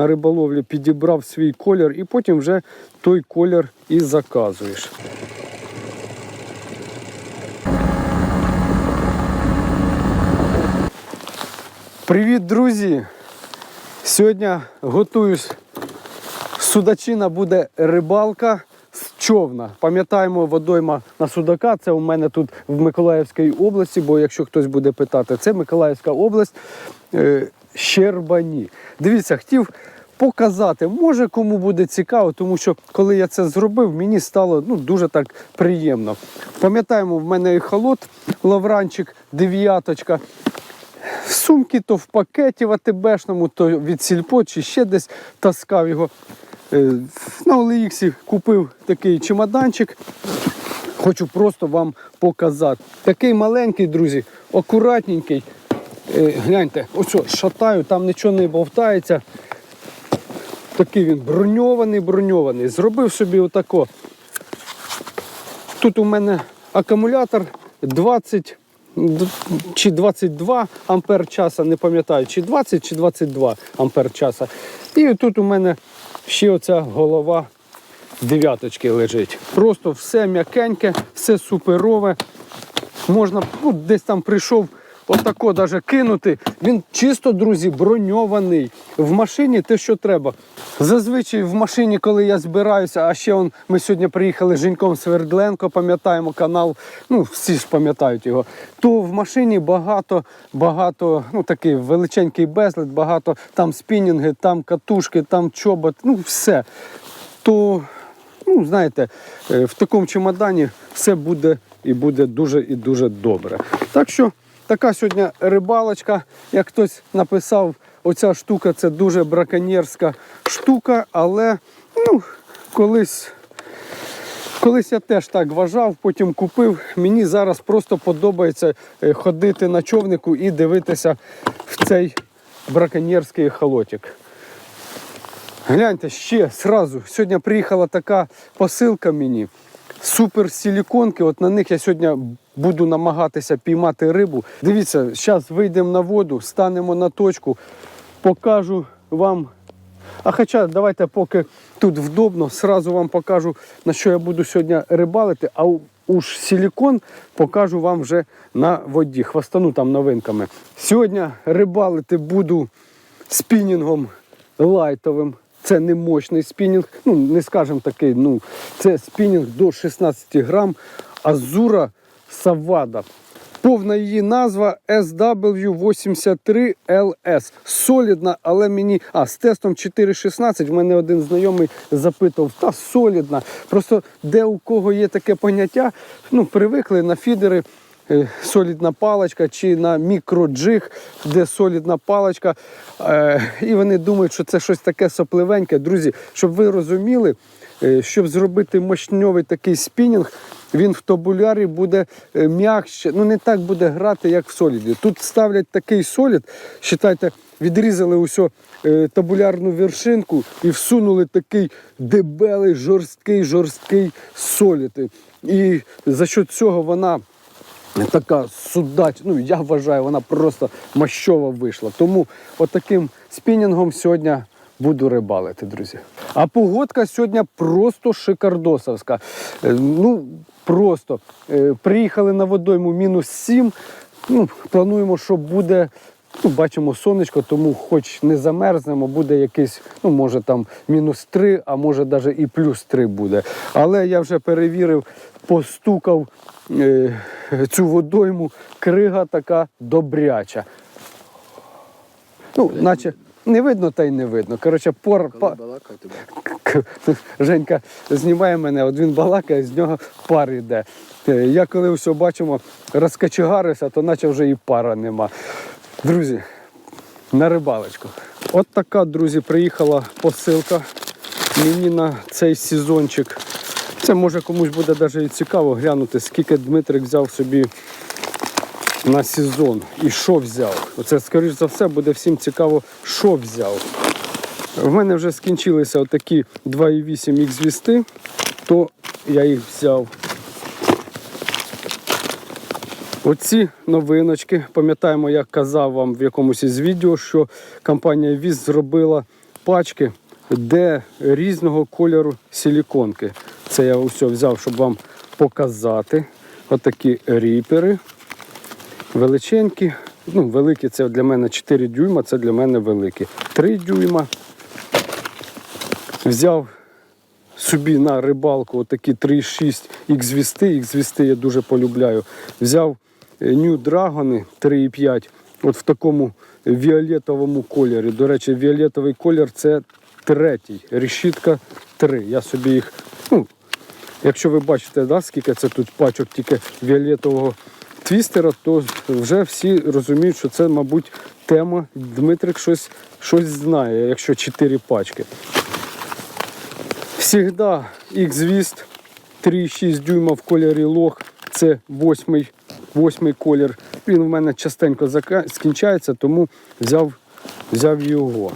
на риболовлі підібрав свій колір, і потім вже той колір і заказуєш. Привіт, друзі! Сьогодні готуюсь. Судачина буде рибалка з човна. Пам'ятаємо, водойма на судака. Це у мене тут в Миколаївській області, бо якщо хтось буде питати, це Миколаївська область е, Щербані. Дивіться, хотів показати. Може кому буде цікаво, тому що коли я це зробив, мені стало ну, дуже так приємно. Пам'ятаємо, в мене ехолот, лавранчик, дев'яточка. Сумки то в пакеті в АТБшному, то від сільпо, чи ще десь таскав його. Е, На OLX купив такий чемоданчик. Хочу просто вам показати. Такий маленький, друзі, акуратненький. Е, Гляньте, ось шатаю, там нічого не бовтається. Такий він броньований, броньований. Зробив собі отако. Тут у мене акумулятор 20 чи 22 ампер часа, не пам'ятаю, чи 20, чи 22 ампер часа. І тут у мене ще оця голова дев'яточки лежить. Просто все м'якеньке, все суперове. Можна ну, десь там прийшов. Отако даже кинути. Він чисто, друзі, броньований. В машині те, що треба. Зазвичай в машині, коли я збираюся, а ще он, ми сьогодні приїхали з Женьком Свердленко, пам'ятаємо канал, ну всі ж пам'ятають його. То в машині багато, багато, ну такий величенький безлад, багато там спінінги, там катушки, там чобот, ну все. То ну, знаєте, е, в такому чемодані все буде і буде дуже і дуже добре. Так що така сьогодні рибалочка, як хтось написав, оця штука це дуже браконьєрська штука, але ну, колись. Колись я теж так вважав, потім купив. Мені зараз просто подобається е, ходити на човнику і дивитися в цей браконьєрський холотик. Гляньте, ще сразу. Сьогодні приїхала така посилка мені. Супер силіконки. От на них я сьогодні буду намагатися піймати рибу. Дивіться, зараз вийдемо на воду, станемо на точку, покажу вам. А хоча давайте поки тут вдобно, сразу вам покажу, на що я буду сьогодні рибалити, а уж силікон покажу вам вже на воді. Хвастану там новинками. Сьогодні рибалити буду спінінгом лайтовим. Це не мощний спінінг, ну не скажемо такий, ну це спінінг до 16 грам Азура Савада. Повна її назва SW83LS. Солідна, але мені. А, з тестом 4.16 в мене один знайомий запитував, та солідна. Просто де у кого є таке поняття, ну, привикли на фідери солідна паличка чи на мікроджиг, де солідна паличка. Е, і вони думають, що це щось таке сопливеньке. Друзі, щоб ви розуміли, е, щоб зробити мощньовий такий спінінг, він в табулярі буде е, м'якше, ну не так буде грати, як в соліді. Тут ставлять такий солід, вважайте, відрізали усю е, табулярну вершинку і всунули такий дебелий, жорсткий, жорсткий солід. І за що цього вона така судач, ну я вважаю, вона просто мащова вийшла. Тому отаким спінінгом сьогодні буду рибалити, друзі. А погодка сьогодні просто шикардосовська. Е, Ну, просто Е, приїхали на водойму мінус 7. Ну, плануємо, що буде. Ну, бачимо сонечко, тому хоч не замерзнемо, буде якийсь, ну може там мінус 3, а може навіть і плюс 3 буде. Але я вже перевірив, постукав е, цю водойму, крига така добряча. Ну, наче не видно, та й не видно. Коротше, пор, па, К- Женька знімає мене, от він балакає, з нього пар йде. Е, Я коли все бачимо, розкачегарився, то наче вже і пара нема. Друзі, на рибалочку. От така, друзі, приїхала посилка мені на цей сезончик. Це може комусь буде навіть і цікаво глянути, скільки Дмитрик взяв собі на сезон і що взяв. Оце, скоріш за все, буде всім цікаво, що взяв. В мене вже скінчилися отакі 2,8 х вісти, то я їх взяв. Оці новиночки. Пам'ятаємо, як казав вам в якомусь із відео, що компанія Віз зробила пачки, де різного кольору силіконки. Це я усе взяв, щоб вам показати. Отакі ріпери. Величенькі. Ну, великі це для мене 4 дюйма, це для мене великі. 3 дюйма. Взяв собі на рибалку отакі 3,6 X-вісти. X-вісти я дуже полюбляю. Взяв New Dragon 3,5 от в такому віолетовому кольорі. До речі, віолетовий колір це третій. Решітка 3. Я собі їх, ну, якщо ви бачите, да, скільки це тут пачок тільки віолетового твістера, то вже всі розуміють, що це, мабуть, тема. Дмитрик щось, щось знає, якщо 4 пачки. Всегда X-Vist 3,6 дюйма в кольорі лох. Це восьмий, восьмий колір. Він в мене частенько скінчається, тому взяв, взяв його.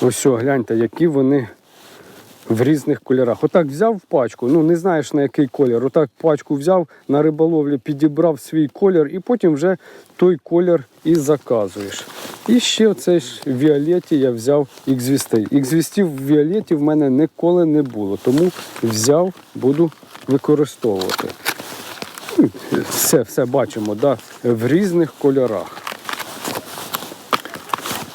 Ось, гляньте, які вони в різних кольорах. Отак взяв пачку, ну не знаєш на який колір. Отак пачку взяв на риболовлі, підібрав свій колір і потім вже той колір і заказуєш. І ще оцей ж в Віолеті я взяв X-Вістей. X-Вістів в Віолеті в мене ніколи не було, тому взяв, буду використовувати. Все, все бачимо, да, в різних кольорах.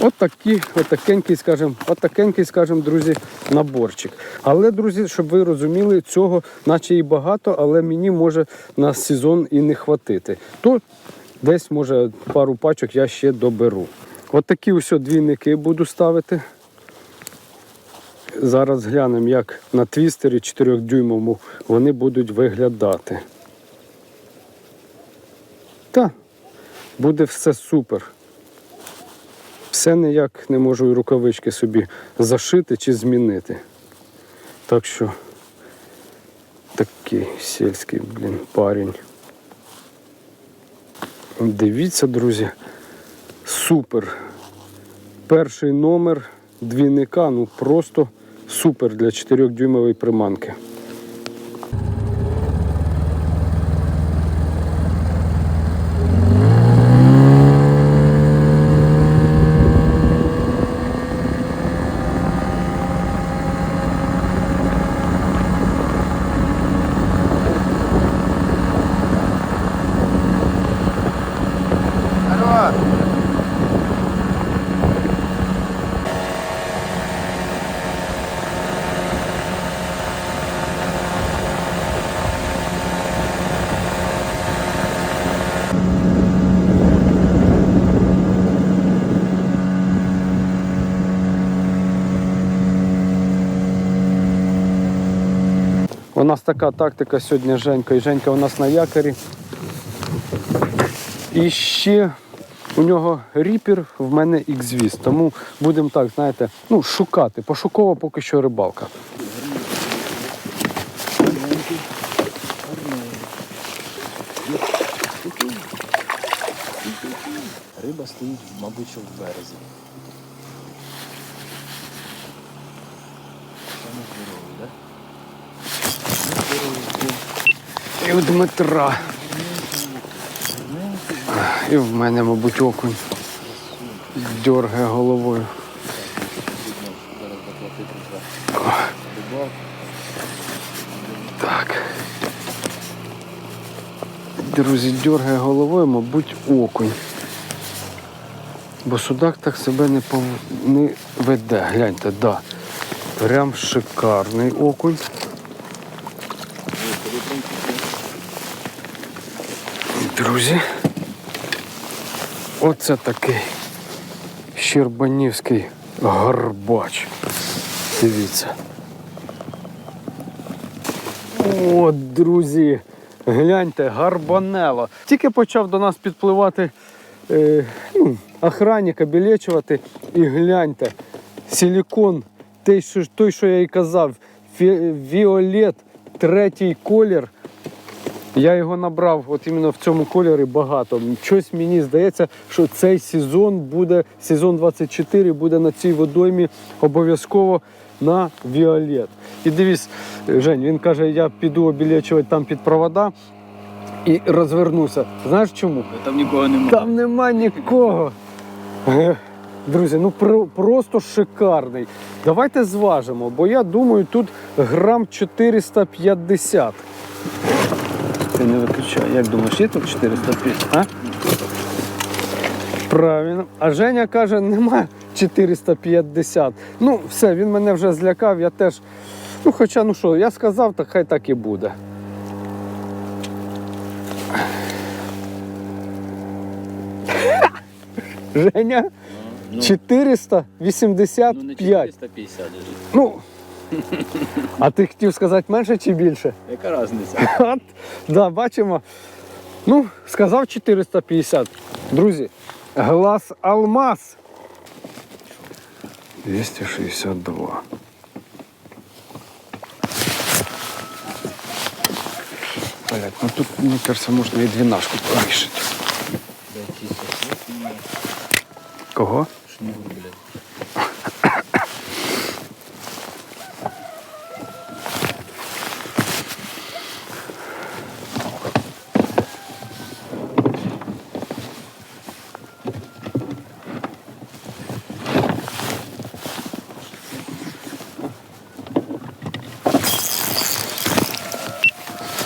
От такі, отакенький, скажем, отакенький, друзі, наборчик. Але, друзі, щоб ви розуміли, цього наче і багато, але мені може на сезон і не хватити. То десь, може, пару пачок я ще доберу. От такі ось двійники буду ставити. Зараз глянемо, як на твістері 4-дюймовому вони будуть виглядати. Буде все супер. Все ніяк не можу рукавички собі зашити чи змінити. Так що такий сільський, блін, парень. Дивіться, друзі, супер. Перший номер двійника, ну просто супер для 4-дюймової приманки. Нас така тактика сьогодні Женька. І Женька у нас на якорі. І ще у нього ріпер, в мене X-Віз. Тому будемо так, знаєте, ну, шукати. Пошукова поки що рибалка. Риба стоїть, мабуть, в березі. Саме здоровий, так? І у Дмитра. І в мене, мабуть, окунь. Дьоргає головою. Так. Друзі, дьоргає головою, мабуть, окунь. Бо судак так себе не, пов... не веде. Гляньте, да. Прям шикарний окунь. Друзі. Оце такий Щербанівський гарбач. Дивіться. От, друзі, гляньте, гарбанело. Тільки почав до нас підпливати е, ну, охранник, обілечувати. І гляньте, силікон, той, що, той, що я і казав, фі- віолет, третій колір. Я його набрав от іменно в цьому кольорі багато. Щось мені здається, що цей сезон буде, сезон 24 буде на цій водоймі обов'язково на Віолет. І дивись, Жень, він каже, я піду обілечувати там під провода і розвернуся. Знаєш чому? Там нікого немає. Там нема нікого. Друзі, ну про- просто шикарний. Давайте зважимо, бо я думаю, тут грам 450. Ти не виключай. Як думаєш, є тут 450? А? Правильно. А Женя каже, нема 450. Ну, все, він мене вже злякав, я теж. Ну, хоча, ну що, я сказав, так хай так і буде. Женя, Ну, 485. ну не 450 же. Ну, а ти хотів сказати менше чи більше? Яка різниця? От, да, бачимо. Ну, сказав 450. Друзі, глаз алмаз. 262. Блять, ну тут, мені кажется, можна і двінашку повішати. Блядь. Кого? Шнур, блядь.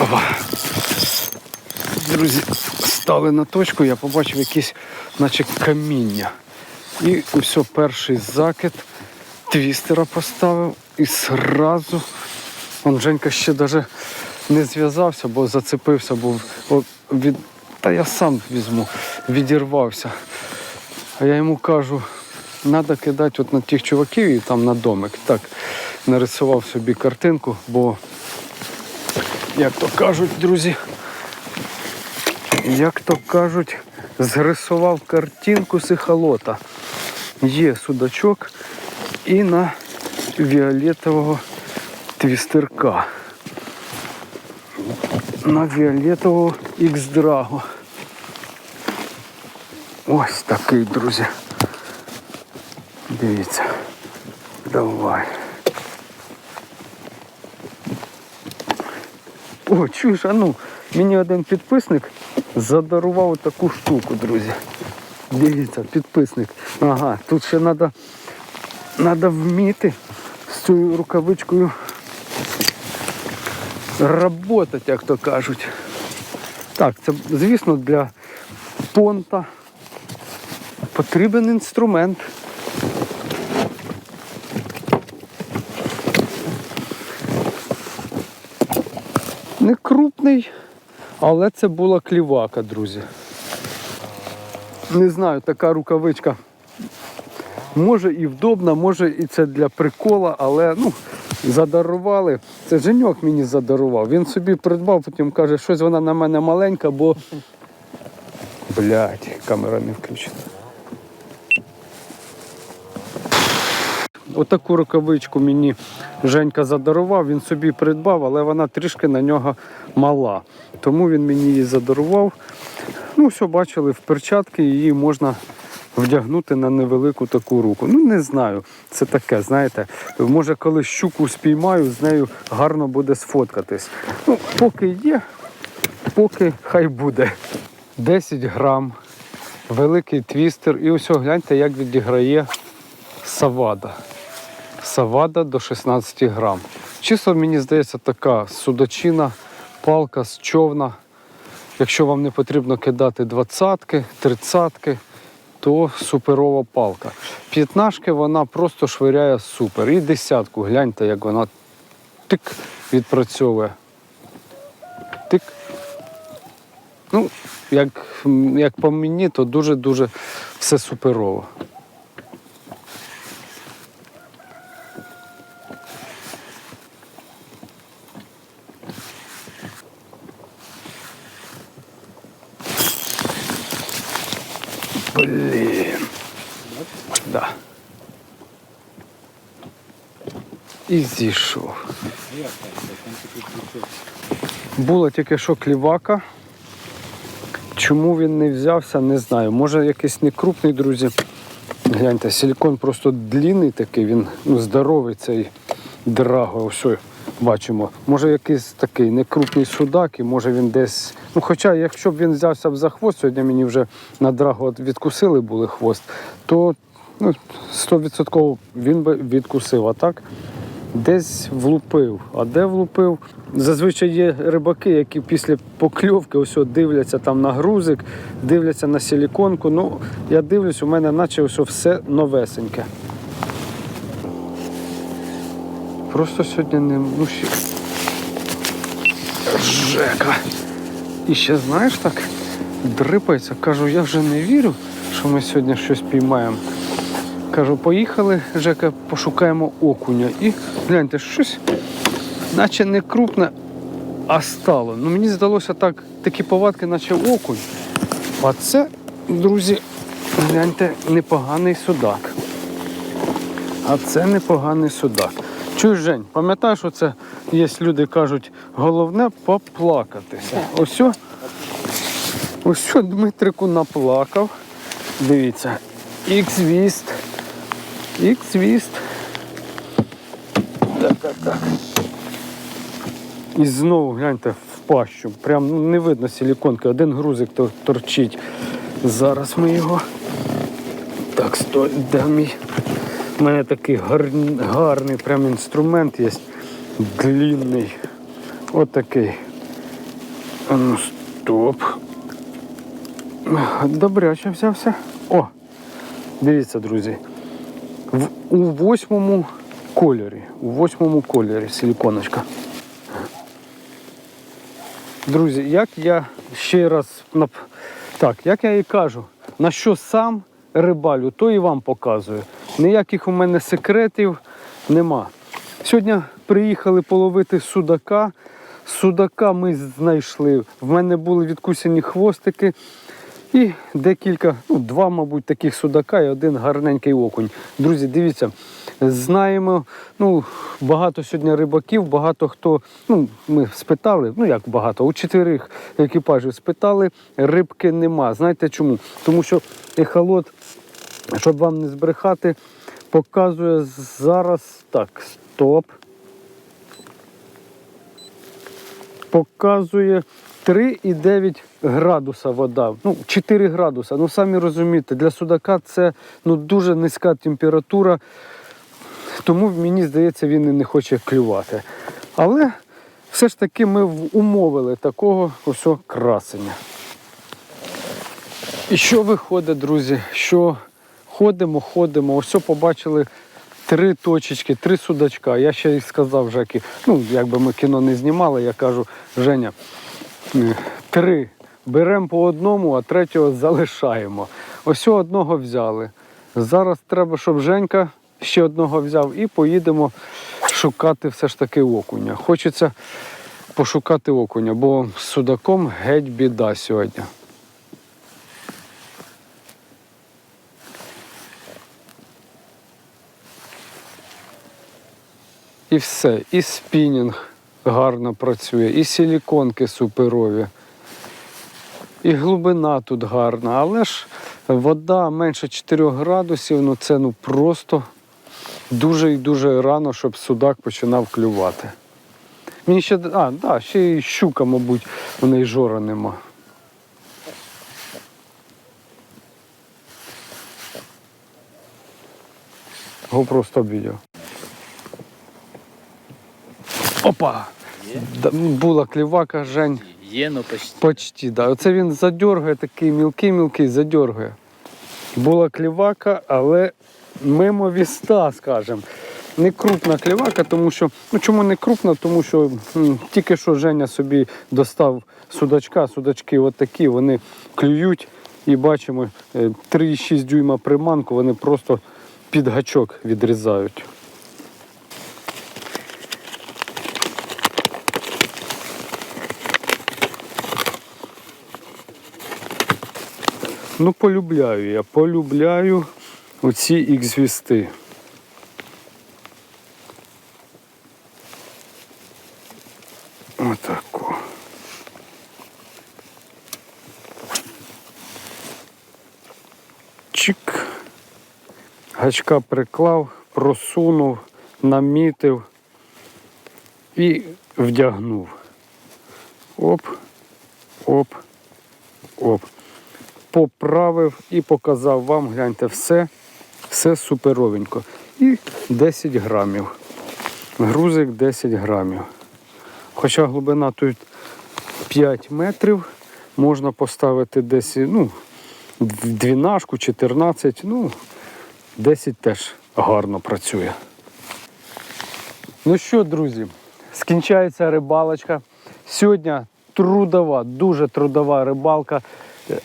Опа. Друзі, стали на точку, я побачив якісь, наче каміння. І ось перший закид твістера поставив і зразу. Он Женька ще навіть не зв'язався, бо зацепився, бо від... та я сам візьму, відірвався. А я йому кажу, треба кидати от на тих чуваків і там на домик. Так, нарисував собі картинку, бо як то кажуть, друзі, як то кажуть, зрисував картинку сихолота. Є судачок і на фіолетового твістерка. На фіолетового X-Drago. Ось такий, друзі. Дивіться. Давай. О, чуєш, а ну, мені один підписник задарував таку штуку, друзі. Дивіться, підписник. Ага, тут ще треба треба вміти з цією рукавичкою работати, як то кажуть. Так, це, звісно, для понта потрібен інструмент. Не крупний, але це була клівака, друзі. Не знаю, така рукавичка. Може і вдобна, може і це для прикола, але ну, задарували. Це Женьок мені задарував. Він собі придбав, потім каже, щось вона на мене маленька, бо. Блять, камера не включена. Отаку рукавичку мені Женька задарував, він собі придбав, але вона трішки на нього мала. Тому він мені її задарував. Ну, все бачили, в перчатки її можна вдягнути на невелику таку руку. Ну, не знаю. Це таке, знаєте. Може, коли щуку спіймаю, з нею гарно буде сфоткатись. Ну, поки є, поки хай буде. 10 грам, великий твістер. І ось гляньте, як відіграє савада. Савада до 16 грам. Чисто, мені здається, така судачина, палка з човна. Якщо вам не потрібно кидати двадцятки, тридцятки, то суперова палка. П'ятнашки вона просто швиряє супер. І десятку, гляньте, як вона тик відпрацьовує. Тик. Ну, як, як по мені, то дуже-дуже все суперово. Блін. Да. І зійшов. Була тільки що клівака. Чому він не взявся, не знаю. Може якийсь не крупний, друзі. Гляньте, силікон просто длинний такий, він ну, здоровий цей драго. Ось бачимо. Може якийсь такий некрупний судак, і може він десь. Ну, хоча, якщо б він взявся б за хвост, сьогодні мені вже на драго відкусили були хвост, то ну, 100% він би відкусив. А так десь влупив. А де влупив? Зазвичай є рибаки, які після покльовки ось дивляться там на грузик, дивляться на силіконку. Ну, я дивлюсь, у мене наче ось все новесеньке. Просто сьогодні не ну, ще... Жека. І ще знаєш так, дрипається. Кажу, я вже не вірю, що ми сьогодні щось піймаємо. Кажу, поїхали, Жека, пошукаємо окуня. І гляньте, щось, наче не крупне, а стало. Ну мені здалося так, такі повадки, наче окунь. А це, друзі, гляньте, непоганий судак. А це непоганий судак. Чуєш, Жень, пам'ятаєш, що це є люди кажуть, головне поплакатися. Ось, ось Дмитрику наплакав. Дивіться, ікс-віст. Ікс-віст. Так, так, так. І знову гляньте в пащу. Прям не видно силіконки. Один грузик тор- торчить. Зараз ми його. Так, стой, де мій? У мене такий гарний, гарний прям інструмент є. Длінний. Отакий. А ну стоп. Добряче взявся. О! Дивіться, друзі. В, у восьмому кольорі. У восьмому кольорі силіконочка. Друзі, як я ще раз так, як я і кажу, на що сам рибалю, то і вам показую. Ніяких у мене секретів нема. Сьогодні приїхали половити судака. Судака ми знайшли. В мене були відкусені хвостики. І декілька, ну, два, мабуть, таких судака і один гарненький окунь. Друзі, дивіться, знаємо, ну, багато сьогодні рибаків, багато хто, ну, ми спитали, ну як багато, у чотирьох екіпажів спитали, рибки нема. Знаєте чому? Тому що ехолот, щоб вам не збрехати, показує зараз так, стоп. показує 3,9 градуса вода. Ну, 4 градуса. Ну, самі розумієте, для судака це ну, дуже низька температура, тому мені здається, він і не хоче клювати. Але все ж таки ми умовили такого ось красення. І що виходить, друзі? Що ходимо, ходимо, ось побачили три точечки, три судачка. Я ще й сказав Жекі, ну, якби ми кіно не знімали, я кажу, Женя, е, три. Беремо по одному, а третього залишаємо. Ось одного взяли. Зараз треба, щоб Женька ще одного взяв і поїдемо шукати все ж таки окуня. Хочеться пошукати окуня, бо з судаком геть біда сьогодні. І все. І спінінг гарно працює, і силіконки суперові. І глибина тут гарна, але ж вода менше 4 градусів, ну це ну просто дуже і дуже рано, щоб судак починав клювати. Мені ще, а, да, ще й щука, мабуть, у неї жора нема. GoPro стоп відео. Опа! Є? Була клівака, Жень. Є, ну почти. Почти, да. Оце він задергує, такий мілкий-мілкий, задергує. Була клівака, але мимо віста, скажімо. Не крупна клівака, тому що. Ну чому не крупна? Тому що м, тільки що Женя собі достав судачка, судачки от такі, вони клюють і бачимо е, 3,6 дюйма приманку, вони просто під гачок відрізають. Ну, полюбляю я, полюбляю оці ікс-вісти. Отако. Чик. Гачка приклав, просунув, намітив і вдягнув. Оп, оп, оп поправив і показав вам, гляньте, все, Все суперовенько. І 10 грамів. Грузик 10 грамів. Хоча глибина тут 5 метрів, можна поставити десь ну, двінашку, 14, ну, 10 теж гарно працює. Ну що, друзі, скінчається рибалочка. Сьогодні трудова, дуже трудова рибалка.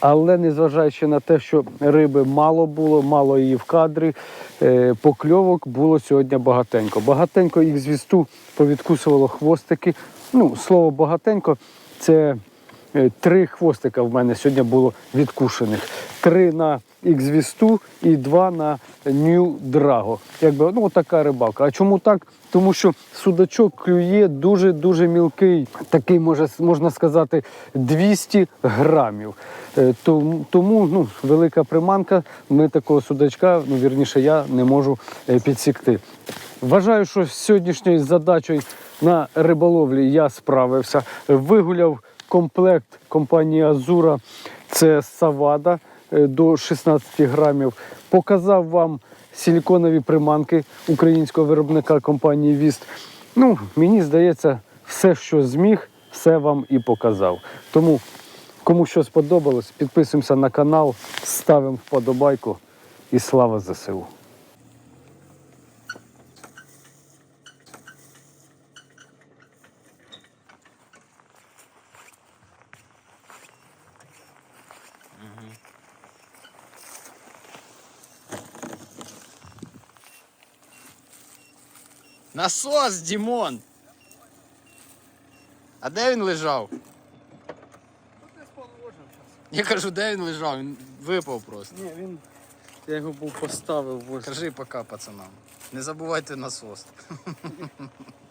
Але незважаючи на те, що риби мало було, мало її в кадрі, е, покльовок було сьогодні багатенько. Багатенько їх звісту повідкусувало хвостики. Ну, слово багатенько це три хвостика в мене сьогодні було відкушених. Три на X-вісту і два на New Drago. Якби ну така рибалка. А чому так? Тому що судачок клює дуже-дуже мілкий, такий може, можна сказати, 200 грамів. Е, Тому, ну, велика приманка. Ми такого судачка, ну вірніше, я не можу е, підсікти. Вважаю, що з сьогоднішньою задачею на риболовлі я справився. Вигуляв комплект компанії Азура. Це Савада е, до 16 грамів. Показав вам силіконові приманки українського виробника компанії Віст. Ну, мені здається, все, що зміг, все вам і показав. Тому, кому що сподобалось, підписуємося на канал, ставимо вподобайку і слава ЗСУ. Насос, Дімон! А де він лежав? Я кажу, де він лежав? Він випав просто. Ні, він. Я його був поставив ось. Кажи пока, пацанам. Не забувайте насос.